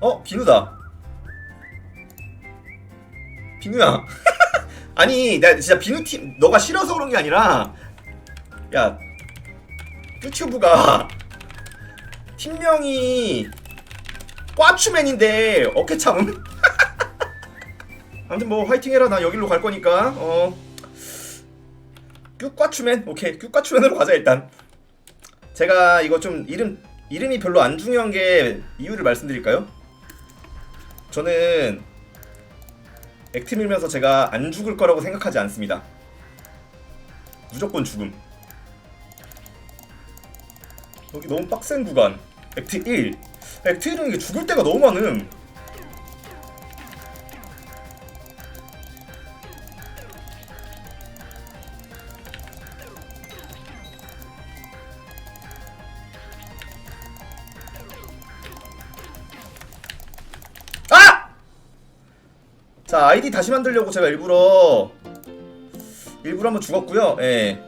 어 비누다. 비누야. 아니 나 진짜 비누 팀 너가 싫어서 그런 게 아니라 야 유튜브가 팀명이 꽈추맨인데 어깨 참음? 아무튼 뭐 화이팅 해라. 나 여기로 갈 거니까. 어. 뀨꽈추맨? 오케이. 뀨꽈추맨으로 가자 일단. 제가 이거 좀 이름 이름이 별로 안 중요한 게 이유를 말씀드릴까요? 저는 액트 밀면서 제가 안 죽을 거라고 생각하지 않습니다. 무조건 죽음. 여기 너무 빡센 구간. 액트 1. 액트 1은 이게 죽을 때가 너무 많음. 자 아이디 다시 만들려고 제가 일부러 일부러 한번 죽었고요. 예.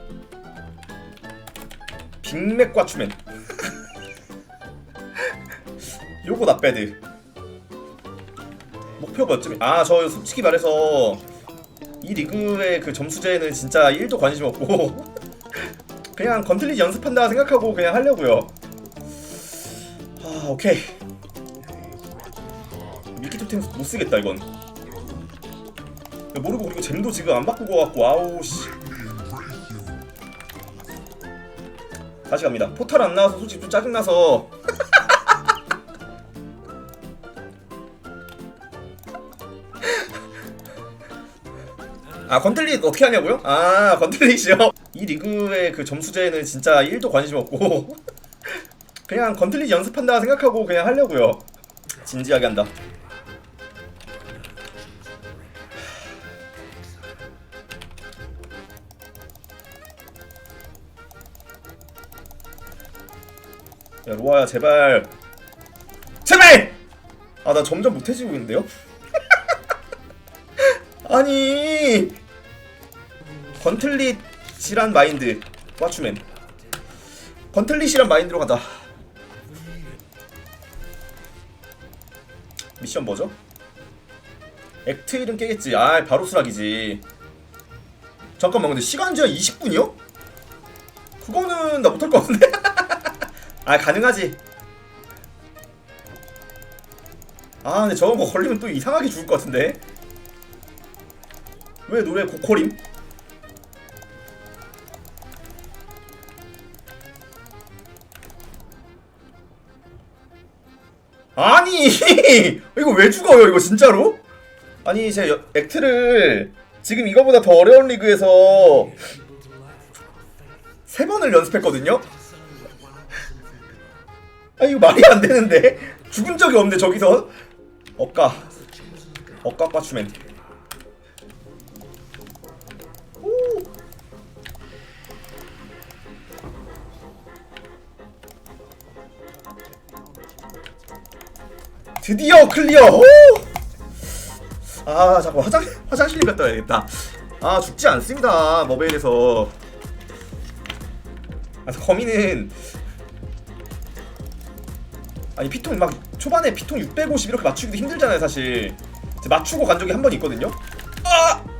빅맥과 추맨. 요거 나빼드. 목표 몇 점이? 아저 솔직히 말해서 이 리그의 그 점수제는 진짜 1도 관심 없고 그냥 건틀리지 연습한다 생각하고 그냥 하려고요. 아 오케이. 밀키트 템못 쓰겠다 이건. 야, 모르고 그리고 잼도 지금 안 바꾸고 갖고 아우 씨. 다시 갑니다. 포탈 안 나와서 솔직히 좀 짜증 나서. 아 건틀릿 어떻게 하냐고요? 아 건틀릿이요? 이 리그의 그 점수제는 진짜 1도 관심 없고 그냥 건틀릿 연습한다 생각하고 그냥 하려고요. 진지하게 한다. 야 로아야 제발. 제발! 아 나 점점 못해지고 있는데요? 아니. 건틀릿이란 마인드. 꽈추맨. 건틀릿이란 마인드로 가다 미션 뭐죠? 액트 1은 깨겠지. 아 바로 수락이지. 잠깐만 근데 시간 제한 20분이요? 그거는 나 못할 것 같은데? 아 가능하지 아 근데 저거 뭐 걸리면 또 이상하게 죽을 것 같은데 왜 노래 고퀄임? 아니 이거 왜 죽어요 이거 진짜로? 아니 제 여- 액트를 지금 이거보다 더 어려운 리그에서 세 번을 연습했거든요? 아 이거 말이 안 되는데? 죽은 적이 없는데 저기서? 억까 억까 과추맨 오. 드디어 클리어! 오! 아 잠깐 화장 화장실 갔다 와야겠다. 아 죽지 않습니다. 머베일에서. 아 거미는 아니 피통 막 초반에 피통 650 이렇게 맞추기도 힘들잖아요 사실. 맞추고 간 적이 한 번 있거든요. 아!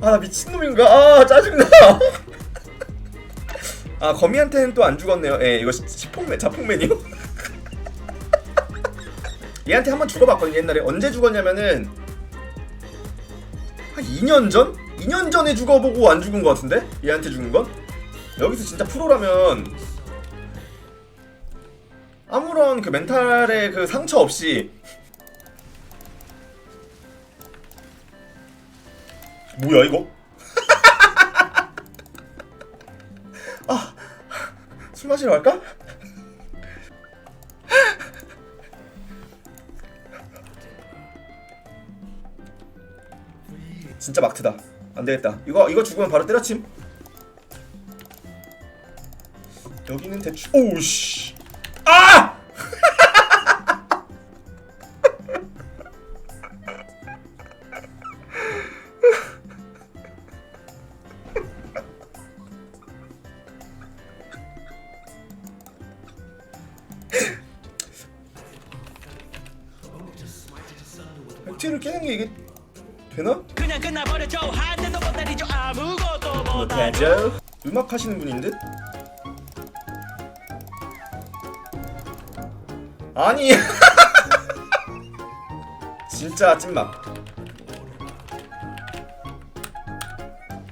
아 나 미친놈인가? 아 짜증나. 아 거미한테는 또 안 죽었네요. 예 이거 시- 시폭맨 자폭맨이요? 얘한테 한 번 죽어봤거든요 옛날에. 언제 죽었냐면은 한 2년 전? 2년 전에 죽어보고 안 죽은 것 같은데? 얘한테 죽은 건? 여기서 진짜 프로라면 아무런 그 멘탈의 그 상처 없이 뭐야 이거? 아, 술 마시러 갈까? 진짜 막트다 안되겠다 이거 이거 죽으면 바로 때려침 여기는 대충 오우씨 아! 아 액체를 깨는 게 이게 되나? 그냥 끝나버려줘 한 대도 못 때리죠. 아무것도 못하죠. 못하죠. 음악 하시는 분인 듯? 아니. 진짜 찐막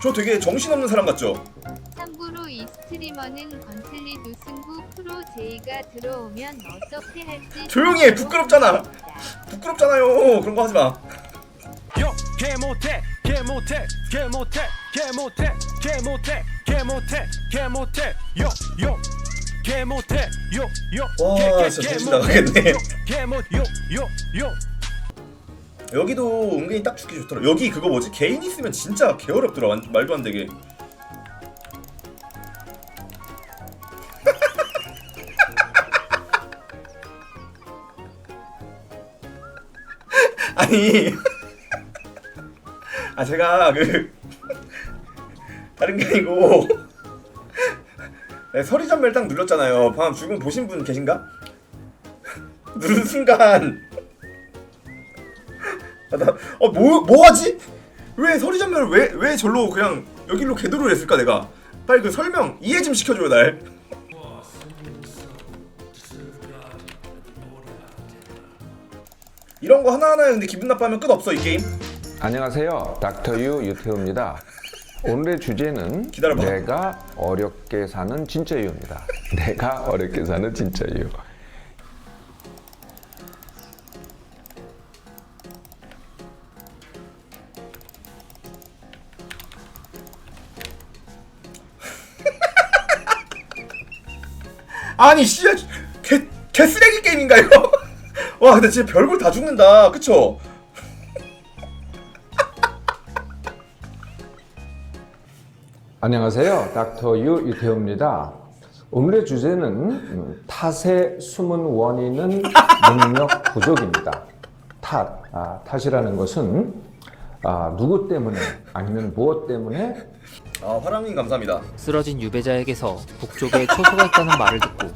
저 되게 정신없는 사람 같죠? 참고로 이 스트리머는 건틀리 노승구 프로 제이가 들어오면 어떻게 할지 조용히 해, 부끄럽잖아. 부끄럽잖아요. 그런 거 하지 마. 요 개 못해 개 못해 개 못해 개 못해 개 못해 개 못해 개 못해. 요요 개 못해 와, 진짜 나가겠네. 요개못요요요. 여기도 은근히 딱 죽기 좋더라. 여기 그거 뭐지? 개인 있으면 진짜 개어렵더라. 완- 말도 안 되게. 아니 아 제가 그 다른 게 아니고 네, 서리전멸 딱 눌렀잖아요 방금 죽은 보신 분 계신가? 누른 순간 아, 나, 어, 뭐, 뭐 하지? 왜 서리전멸을 왜, 왜 절로 그냥 여기로 궤도를 했을까, 내가? 빨리 그 설명, 이해 좀 시켜줘요, 날. 이런 거 하나하나 근데 기분 나빠하면 끝 없어, 이 게임. 안녕하세요. 닥터 유 유태우입니다. 오늘의 주제는 기다려봐. 내가 어렵게 사는 진짜 이유입니다. 내가 어렵게 사는 진짜 이유. 아니, 씨, 개, 개 쓰레기 게임인가, 이거? 와, 근데 진짜 별걸 다 죽는다, 그쵸? 안녕하세요. 닥터 유 유태우입니다. 오늘의 주제는 음, 탓의 숨은 원인은 능력 부족입니다. 탓, 아, 탓이라는 것은 아, 누구 때문에 아니면 무엇 때문에 아, 화랑님 감사합니다. 쓰러진 유배자에게서 북쪽에 초소가 있다는 말을 듣고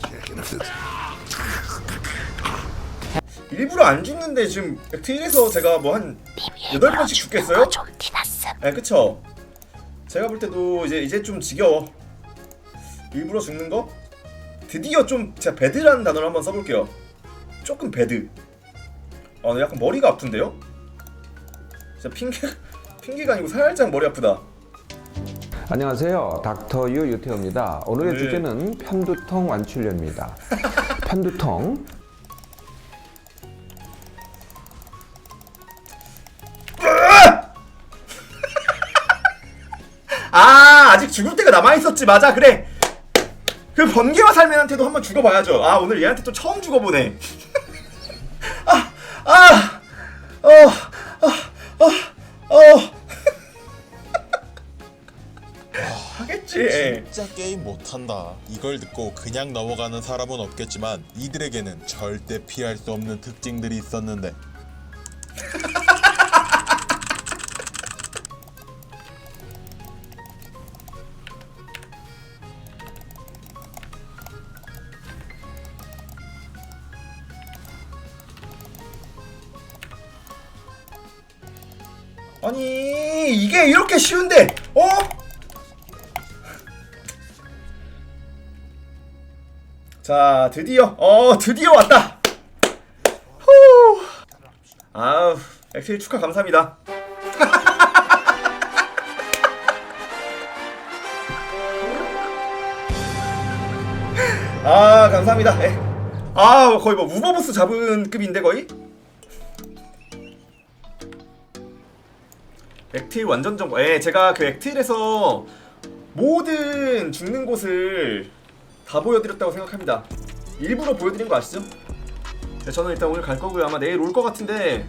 일부러 안 죽는데 지금 액트일에서 제가 뭐 한 8번씩 죽겠어요? 네, 그쵸? 제가 볼 때도 이제 이제 좀 지겨워. 일부러 죽는 거? 드디어 좀 제가 배드라는 단어를 한번 써볼게요. 조금 배드. 아, 나 약간 머리가 아픈데요? 진짜 핑계 핑계가 아니고 살짝 머리 아프다. 안녕하세요. 닥터 유 유태우입니다. 오늘의 네. 주제는 편두통 완출료입니다. 편두통 죽을 때가 남아 있었지 맞아 그래. 그 번개와 살면한테도 한번 죽어봐야죠. 아 오늘 얘한테 또 처음 죽어보네. 아, 아아 어 어 어어 하겠지. 진짜 게임 못한다. 이걸 듣고 그냥 넘어가는 사람은 없겠지만 이들에게는 절대 피할 수 없는 특징들이 있었는데 아니 이게 이렇게 쉬운데 어? 자 드디어 어 드디어 왔다. 후. 아우 엑셀 축하 감사합니다. 아 감사합니다. 예. 아 거의 뭐 우버보스 잡은 급인데 거의 액틸 완전 정보. 예, 제가 그 액틸에서 모든 죽는 곳을 다 보여드렸다고 생각합니다. 일부러 보여드린 거 아시죠? 네, 저는 일단 오늘 갈 거고요. 아마 내일 올것 같은데